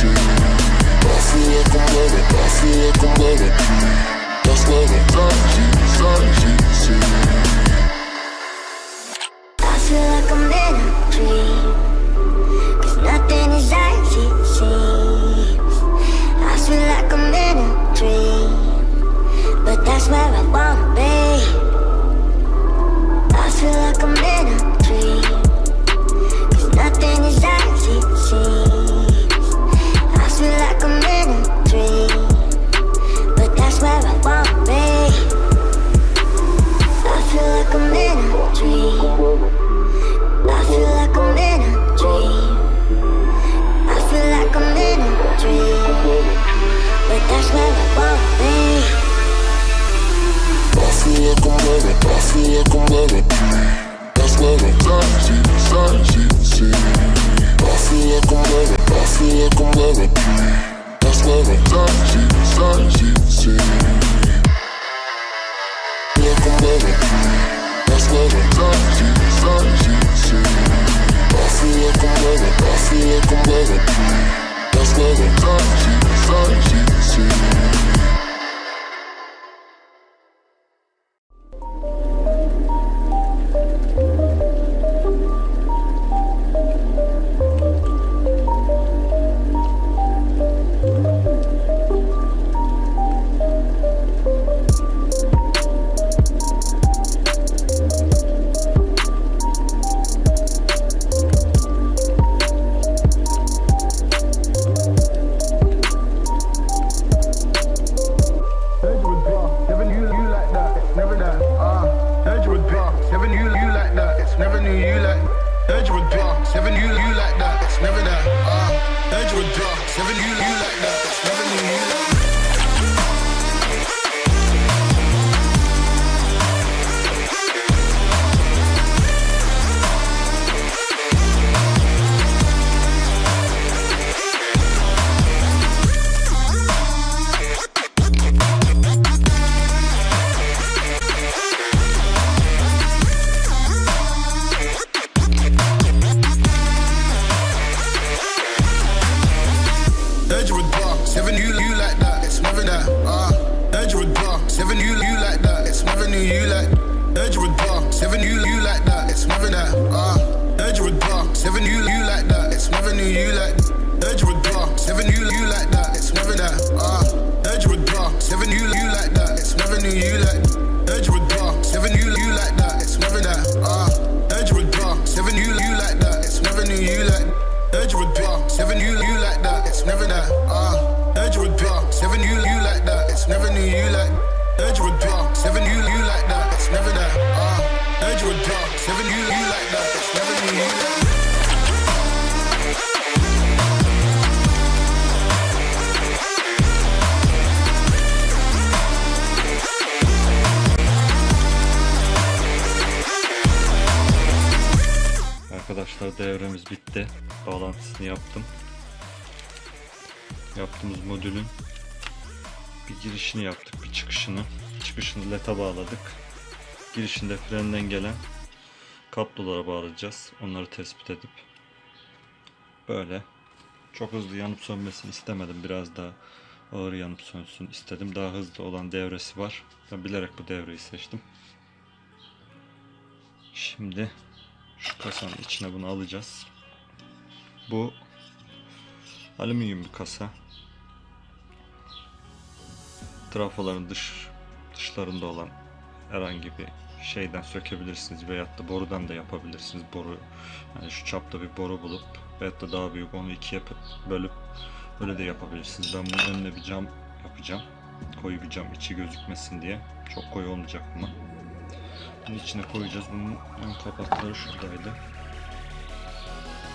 i feel like i'm confía, compruebe. Los huevos, sí, sí, sí. it. I feel like I'm at a peak. That's what I'm see, crazy, see. I feel like I'm at a, I feel like I'm at a peak. That's what I'm crazy, crazy, see. Like I'm at a peak. That's what I'm see, crazy, see. I feel like I'm at a, I feel like I'm at a peak. That's what I'm see, crazy, see. you like heard you repent. Never knew you like that. Never that. Uh, heard you repent. Never knew you like that. Never knew you like. Devremiz bitti. Bağlantısını yaptım. Yaptığımız modülün bir girişini yaptık, bir çıkışını. Çıkışını leta bağladık. Girişinde frenden gelen kablolara bağlayacağız. Onları tespit edip böyle çok hızlı yanıp sönmesini istemedim. Biraz daha ağır yanıp sönsün istedim. Daha hızlı olan devresi var. Ben bilerek bu devreyi seçtim. Şimdi şu kasanın içine bunu alacağız. Bu alüminyum bir kasa. Trafoların dış dışlarında olan herhangi bir şeyden sökebilirsiniz veyahut da borudan da yapabilirsiniz. Boru yani şu çapta bir boru bulup veyahut da daha büyük onu ikiye bö- bölüp öyle de yapabilirsiniz. Ben bunun önüne bir cam yapacağım. Koyu bir cam içi gözükmesin diye. Çok koyu olmayacak bunun. Bunun içine koyacağız. Bunun ön kapakları şuradaydı.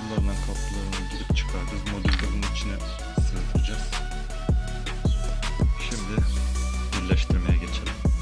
Bunlardan kaplarını girip çıkaracağız. Modülde bunun içine sığdıracağız. Şimdi birleştirmeye geçelim.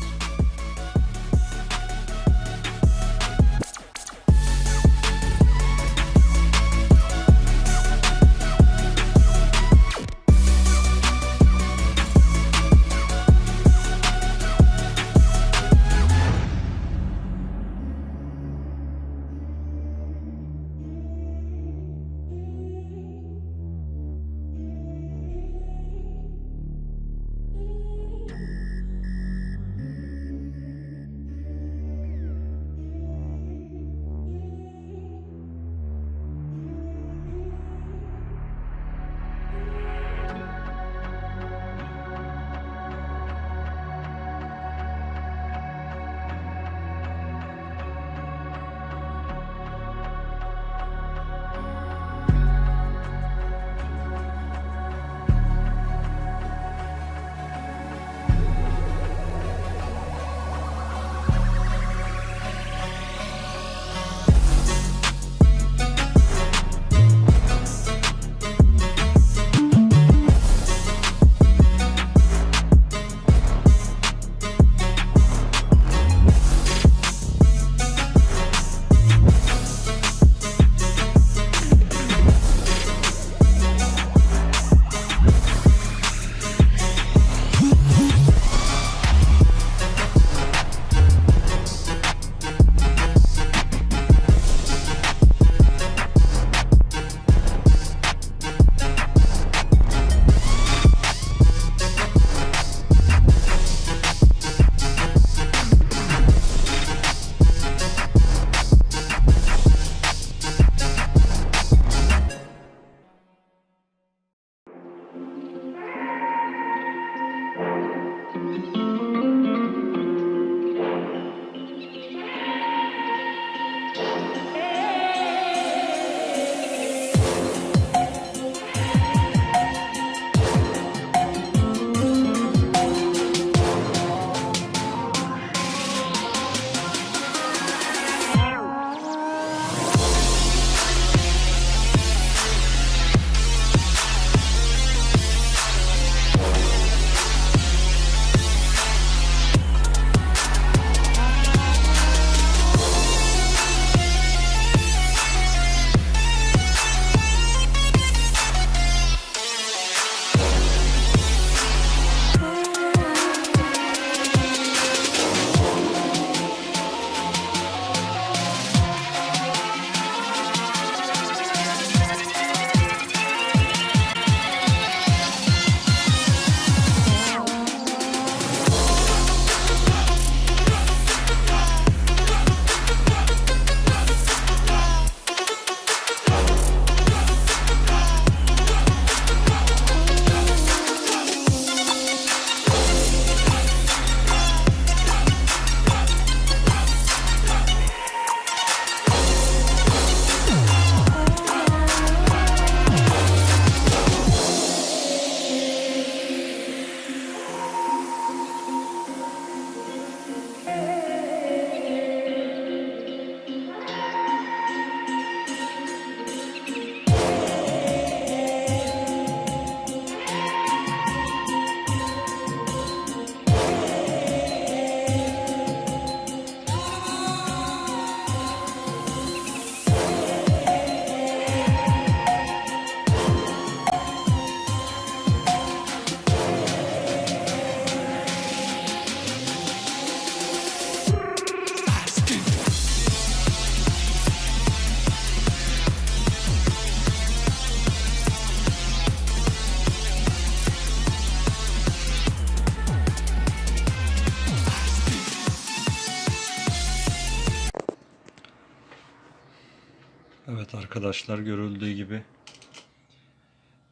Arkadaşlar görüldüğü gibi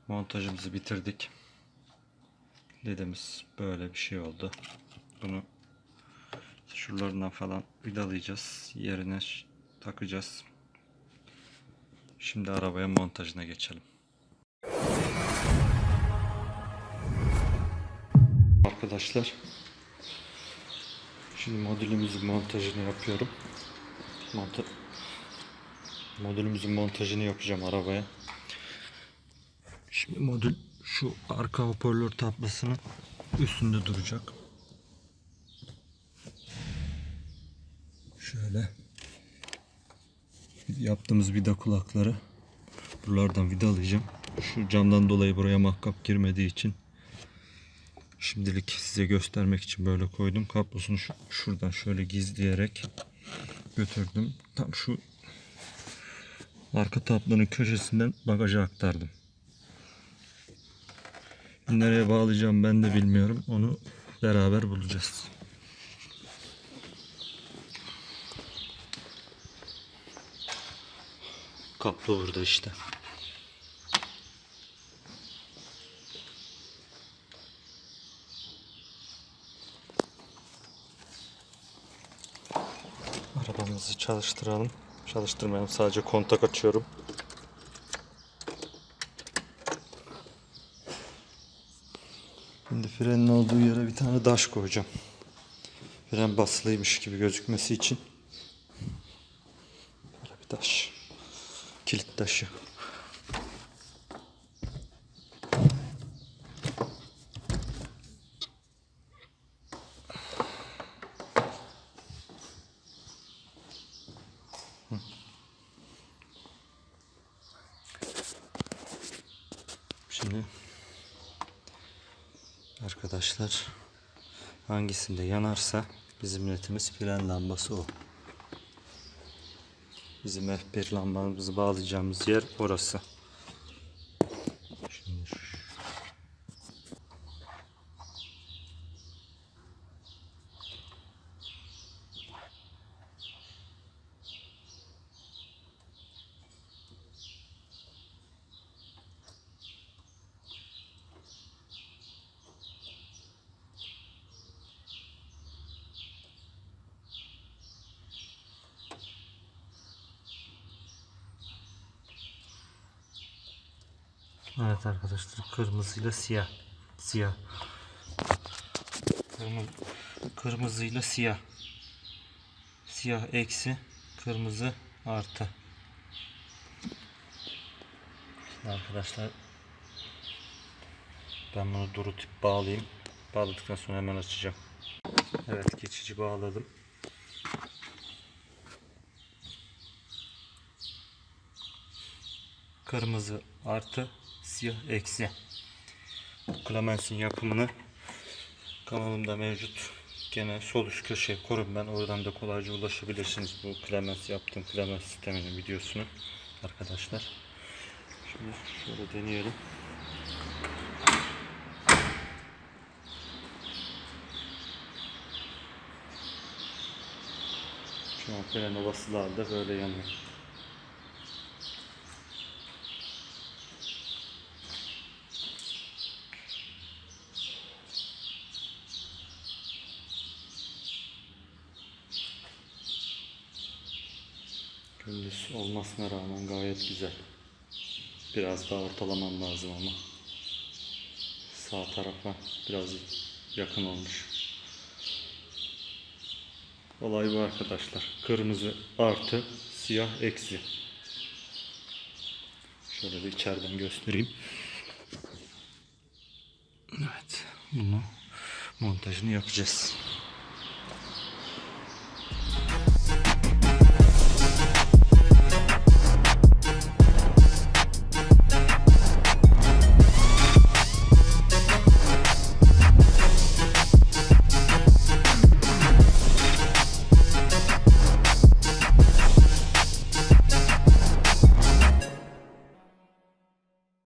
montajımızı bitirdik. Ledimiz böyle bir şey oldu. Bunu şuralarından falan vidalayacağız. Yerine takacağız. Şimdi arabaya montajına geçelim. Arkadaşlar Şimdi modülümüzün montajını yapıyorum. Monta modülümüzün montajını yapacağım arabaya. Şimdi modül şu arka hoparlör tablasının üstünde duracak. Şöyle yaptığımız vida kulakları buralardan vidalayacağım. Şu camdan dolayı buraya mahkap girmediği için Şimdilik size göstermek için böyle koydum. Kablosunu şu- şuradan şöyle gizleyerek götürdüm. Tam şu arka tablanın köşesinden bagaja aktardım. Nereye bağlayacağım ben de bilmiyorum. Onu beraber bulacağız. Kablo burada işte. Arabamızı çalıştıralım. Çalıştırmayalım. Sadece kontak açıyorum. Şimdi frenin olduğu yere bir tane daş koyacağım. Fren basılıymış gibi gözükmesi için. Böyle bir taş. Kilit taşı. Şimdi arkadaşlar hangisinde yanarsa bizim ledimiz fren lambası o. Bizim F1 lambamızı bağlayacağımız yer orası. Şimdi şu- Evet arkadaşlar kırmızıyla siyah. Siyah. Kırmızı, kırmızıyla siyah. Siyah eksi, kırmızı artı. Şimdi arkadaşlar ben bunu durutup bağlayayım. Bağladıktan sonra hemen açacağım. Evet geçici bağladım. Kırmızı artı siyah eksi. Clemens'in yapımını kanalımda mevcut. Gene sol üst köşeye korun ben oradan da kolayca ulaşabilirsiniz bu Clemens yaptığım Clemens sisteminin videosunu arkadaşlar. Şimdi şöyle deneyelim. Şu an fren basılı halde böyle yanıyor. Gündüz olmasına rağmen gayet güzel. Biraz daha ortalamam lazım ama. Sağ tarafa biraz yakın olmuş. Olay bu arkadaşlar. Kırmızı artı, siyah eksi. Şöyle bir içeriden göstereyim. Evet, bunu montajını yapacağız.